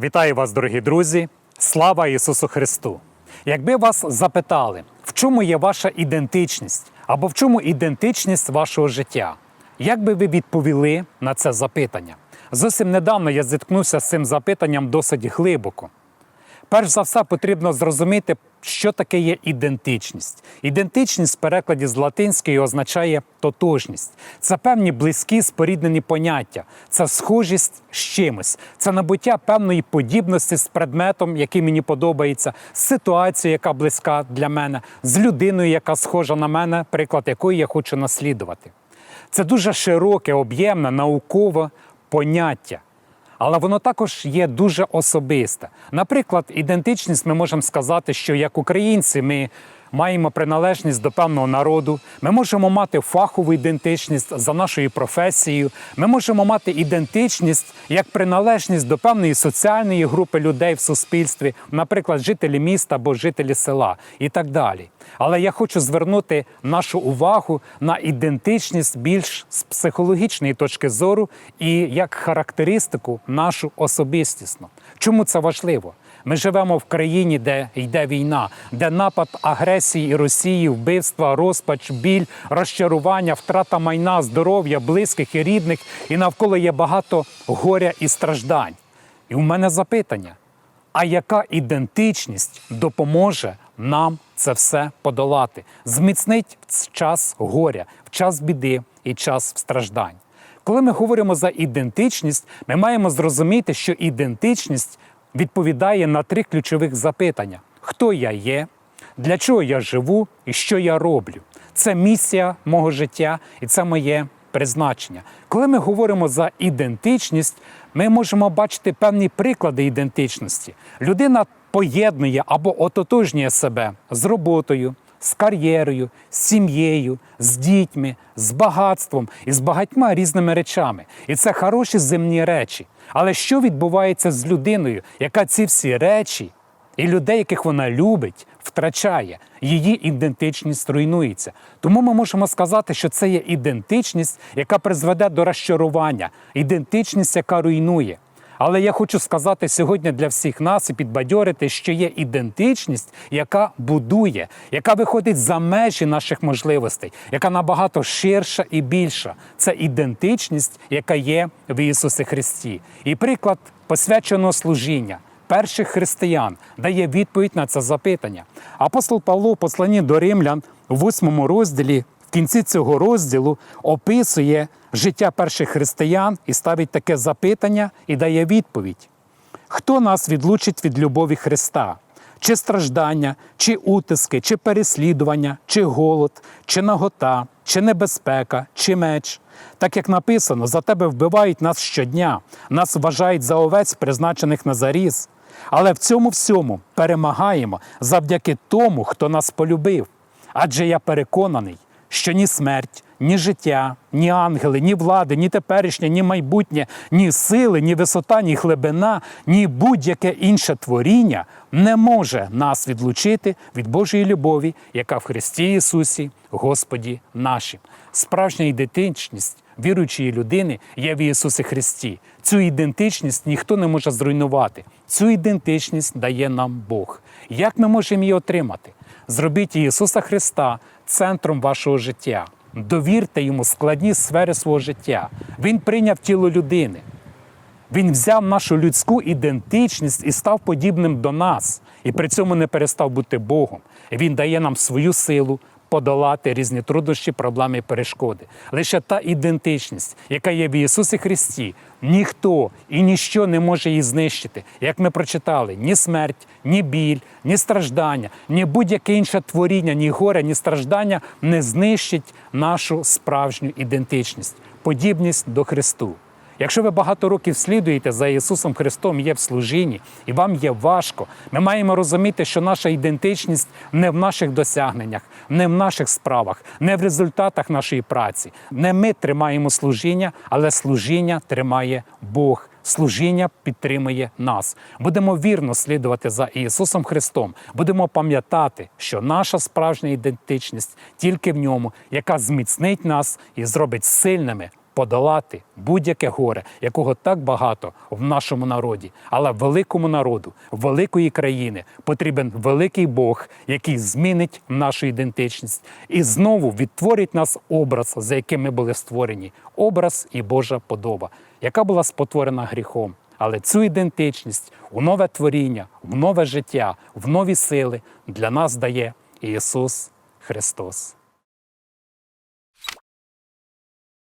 Вітаю вас, дорогі друзі! Слава Ісусу Христу! Якби вас запитали, в чому є ваша ідентичність або в чому ідентичність вашого життя, як би ви відповіли на це запитання? Зовсім недавно я зіткнувся з цим запитанням досить глибоко. Перш за все, потрібно зрозуміти, що таке є ідентичність. Ідентичність в перекладі з латинської означає тотожність. Це певні близькі споріднені поняття, це схожість з чимось, це набуття певної подібності з предметом, який мені подобається, з ситуацією, яка близька для мене, з людиною, яка схожа на мене, приклад якої я хочу наслідувати. Це дуже широке, об'ємне, наукове поняття. Але воно також є дуже особисте. Наприклад, ідентичність ми можемо сказати, що як українці ми маємо приналежність до певного народу, ми можемо мати фахову ідентичність за нашою професією, ми можемо мати ідентичність як приналежність до певної соціальної групи людей в суспільстві, наприклад, жителі міста або жителі села і так далі. Але я хочу звернути нашу увагу на ідентичність більш з психологічної точки зору і як характеристику нашу особистісну. Чому це важливо? Ми живемо в країні, де йде війна, де напад агресії Росії, вбивства, розпач, біль, розчарування, втрата майна, здоров'я, близьких і рідних, і навколо є багато горя і страждань. І у мене запитання: а яка ідентичність допоможе нам це все подолати? Зміцнить в час горя, в час біди і час страждань. Коли ми говоримо за ідентичність, ми маємо зрозуміти, що ідентичність відповідає на три ключових запитання: хто я є, для чого я живу і що я роблю. Це місія мого життя і це моє призначення. Коли ми говоримо за ідентичність, ми можемо бачити певні приклади ідентичності. Людина поєднує або ототожнює себе з роботою, з кар'єрою, з сім'єю, з дітьми, з багатством і з багатьма різними речами. І це хороші земні речі. Але що відбувається з людиною, яка ці всі речі і людей, яких вона любить, втрачає, її ідентичність руйнується. Тому ми можемо сказати, що це є ідентичність, яка призведе до розчарування, ідентичність, яка руйнує. Але я хочу сказати сьогодні для всіх нас і підбадьорити, що є ідентичність, яка будує, яка виходить за межі наших можливостей, яка набагато ширша і більша. Це ідентичність, яка є в Ісусі Христі. І приклад посвяченого служіння. Перших християн дає відповідь на це запитання. Апостол Павло в посланні до римлян у восьмому розділі в кінці цього розділу описує життя перших християн і ставить таке запитання і дає відповідь: хто нас відлучить від любові Христа? Чи страждання, чи утиски, чи переслідування, чи голод, чи нагота, чи небезпека, чи меч. Так як написано, за тебе вбивають нас щодня, нас вважають за овець, призначених на заріз. Але в цьому всьому перемагаємо завдяки тому, хто нас полюбив. Адже я переконаний, що ні смерть, ні життя, ні ангели, ні влади, ні теперішнє, ні майбутнє, ні сили, ні висота, ні глибина, ні будь-яке інше творіння не може нас відлучити від Божої любові, яка в Христі Ісусі, Господі нашим. Справжня ідентичність віруючої людини є в Ісусі Христі. Цю ідентичність ніхто не може зруйнувати. Цю ідентичність дає нам Бог. Як ми можемо її отримати? Зробіть Ісуса Христа центром вашого життя. Довірте йому складні сфери свого життя. Він прийняв тіло людини. Він взяв нашу людську ідентичність і став подібним до нас, і при цьому не перестав бути Богом. Він дає нам свою силу подолати різні труднощі, проблеми і перешкоди. Лише та ідентичність, яка є в Ісусі Христі, ніхто і ніщо не може її знищити. Як ми прочитали, ні смерть, ні біль, ні страждання, ні будь-яке інше творіння, ні горе, ні страждання не знищить нашу справжню ідентичність, подібність до Христу. Якщо ви багато років слідуєте за Ісусом Христом, є в служінні, і вам є важко, ми маємо розуміти, що наша ідентичність не в наших досягненнях, не в наших справах, не в результатах нашої праці. Не ми тримаємо служіння, але служіння тримає Бог. Служіння підтримує нас. Будемо вірно слідувати за Ісусом Христом. Будемо пам'ятати, що наша справжня ідентичність тільки в ньому, яка зміцнить нас і зробить сильними подолати будь-яке горе, якого так багато в нашому народі. Але великому народу, великої країни потрібен великий Бог, який змінить нашу ідентичність і знову відтворить нас образ, за яким ми були створені, образ і Божа подоба, яка була спотворена гріхом. Але цю ідентичність у нове творіння, в нове життя, в нові сили для нас дає Ісус Христос.